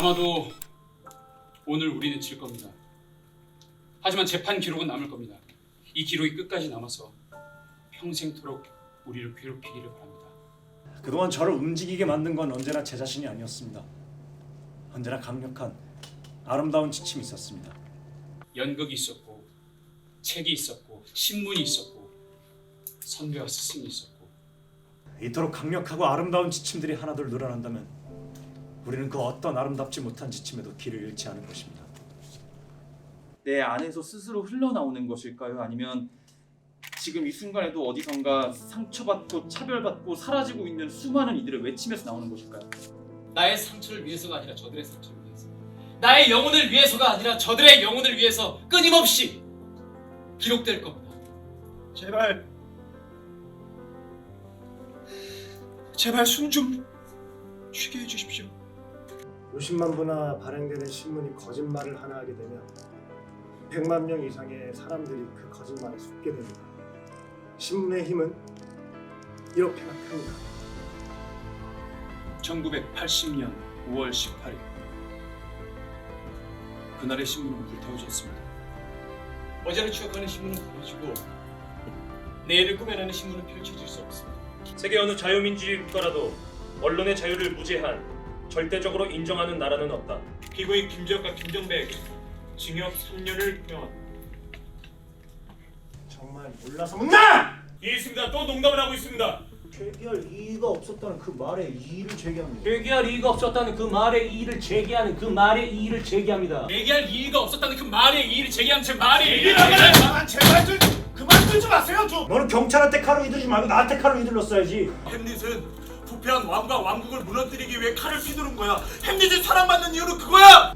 아마도 오늘 우리는 질 겁니다. 하지만 재판 기록은 남을 겁니다. 이 기록이 끝까지 남아서 평생토록 우리를 괴롭히기를 바랍니다. 그동안 저를 움직이게 만든 건 언제나 제 자신이 아니었습니다. 언제나 강력한 아름다운 지침이 있었습니다. 연극이 있었고 책이 있었고 신문이 있었고 선배와 스승이 있었고 이토록 강력하고 아름다운 지침들이 하나둘 늘어난다면 우리는 그 어떤 아름답지 못한 지침에도 길을 잃지 않을 것입니다. 내 안에서 스스로 흘러나오는 것일까요? 아니면 지금 이 순간에도 어디선가 상처받고 차별받고 사라지고 있는 수많은 이들의 외침에서 나오는 것일까요? 나의 상처를 위해서가 아니라 저들의 상처를 위해서 나의 영혼을 위해서가 아니라 저들의 영혼을 위해서 끊임없이 기록될 겁니다. 제발 제발 숨 좀 쉬게 해주십시오. 50만 부나 발행되는 신문이 거짓말을 하나 하게 되면 100만 명 이상의 사람들이 그 거짓말에 속게 됩니다. 신문의 힘은 이렇게나 큽니다. 1980년 5월 18일 그날의 신문은 불태워졌습니다. 어제를 추억하는 신문은 버려지고 내일을 꾸며내는 신문은 펼쳐질 수 없습니다. 세계 어느 자유민주주의 국가라도 언론의 자유를 무제한 절대적으로 인정하는 나라는 없다. 피고인 김지혁과 김정배에게 징역 3년을 표현합니다. 정말 몰라서 묻나! 이 있습니다. 또 농담을 하고 있습니다. 제기할 이의가 없었다는 그 말에 이의를 제기합니다. 제기할 이의가 없었다는 그 말의 이의를 제기하는 그 말의 이의를 제기합니다. 얘기할 이의가 없었다는 그 말에 이의를 제기한 제 말이 아, 제발 좀 그만 들지 마세요 좀. 너는 경찰한테 칼을 휘두르지 말고 나한테 칼을 휘둘렀어야지. 햄릿은 부패한 왕과 왕국을 무너뜨리기 위해 칼을 휘두른 거야. 햄릿이 사랑받는 이유는 그거야.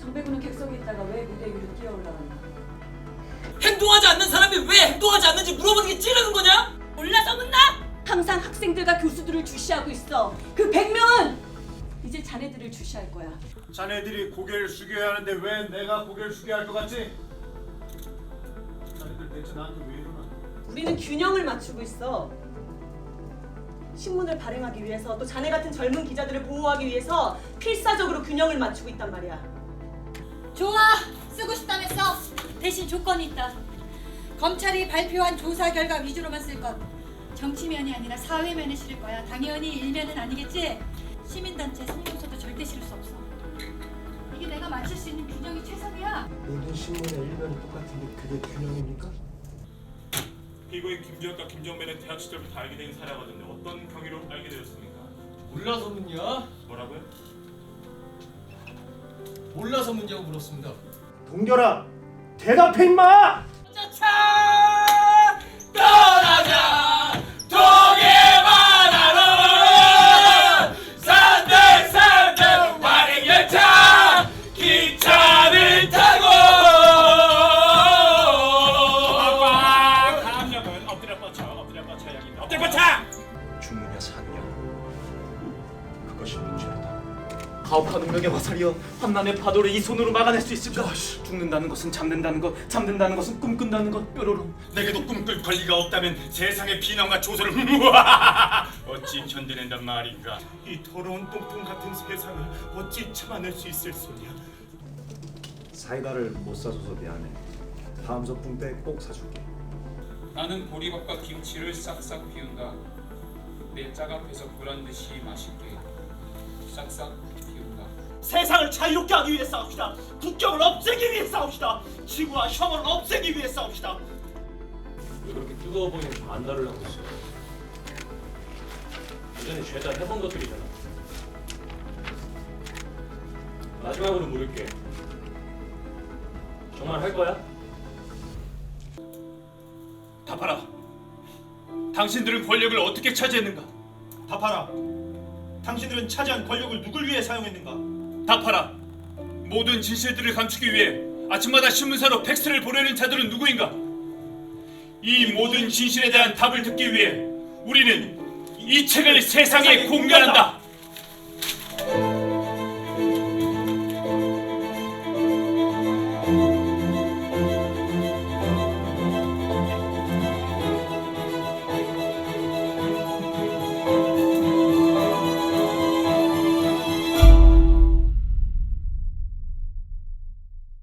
정배군은 객석에 있다가 왜 무대 위로 뛰어 올라갔나? 행동하지 않는 사람이 왜 행동하지 않는지 물어보는 게 찌르는 거냐? 몰라서 묻나? 항상 학생들과 교수들을 주시하고 있어. 그 100명은 이제 자네들을 주시할 거야. 자네들이 고개를 숙여야 하는데 왜 내가 고개를 숙여야 할 것 같지? 자네들 대체 나한테 왜 이러나? 우리는 균형을 맞추고 있어. 신문을 발행하기 위해서 또 자네 같은 젊은 기자들을 보호하기 위해서 필사적으로 균형을 맞추고 있단 말이야. 좋아 쓰고 싶다면서. 대신 조건이 있다. 검찰이 발표한 조사 결과 위주로만 쓸 것. 정치면이 아니라 사회면에 실을 거야. 당연히 일면은 아니겠지? 시민단체 성명서도 절대 실을 수 없어. 이게 내가 맞출 수 있는 균형이 최선이야. 모든 신문의 일면이 똑같은데 그게 균형입니까? 피고인 김지혁과 김정배는 대학 시절부터 알게 된 사람이었는데 어떤 경위로 알게 되었습니까? 몰라서 묻냐? 뭐라고요? 몰라서 묻냐고 물었습니다. 동결아, 대답해 임마! 그것이 문제다. 가혹한 운명의 화살이여 환난의 파도를 이 손으로 막아낼 수 있을까? 죽는다는 것은 잠든다는 것, 잠든다는 것은 꿈꾼다는 것, 뾰로롱. 내게도 꿈꿀 권리가 없다면 세상의 비난과 조소를 어찌 견뎌낸단 말인가? 이 더러운 똥통 같은 세상을 어찌 참아낼 수 있을 소냐? 사이다를 못 사줘서 미안해. 다음 소풍 때 꼭 사줄게. 나는 보리밥과 김치를 싹싹 비운다 내 짝 앞에서 보란 듯이 맛있게 비운다 세상을 자유롭게 하기 위해 싸웁시다. 국경을 없애기 위해 싸웁시다. 지구와 혐오를 없애기 위해 싸웁시다. 왜 그렇게 뜨거워 보이는 반달을 하고 있어? 예전에 죄다 해본 것들이잖아. 마지막으로 물을게. 정말 할 거야? 답하라. 당신들은 권력을 어떻게 차지했는가? 답하라. 당신들은 차지한 권력을 누굴 위해 사용했는가? 답하라. 모든 진실들을 감추기 위해 아침마다 신문사로 팩스를 보내는 자들은 누구인가? 이 모든 진실에 대한 답을 듣기 위해 우리는 이 책을 세상에 공개한다.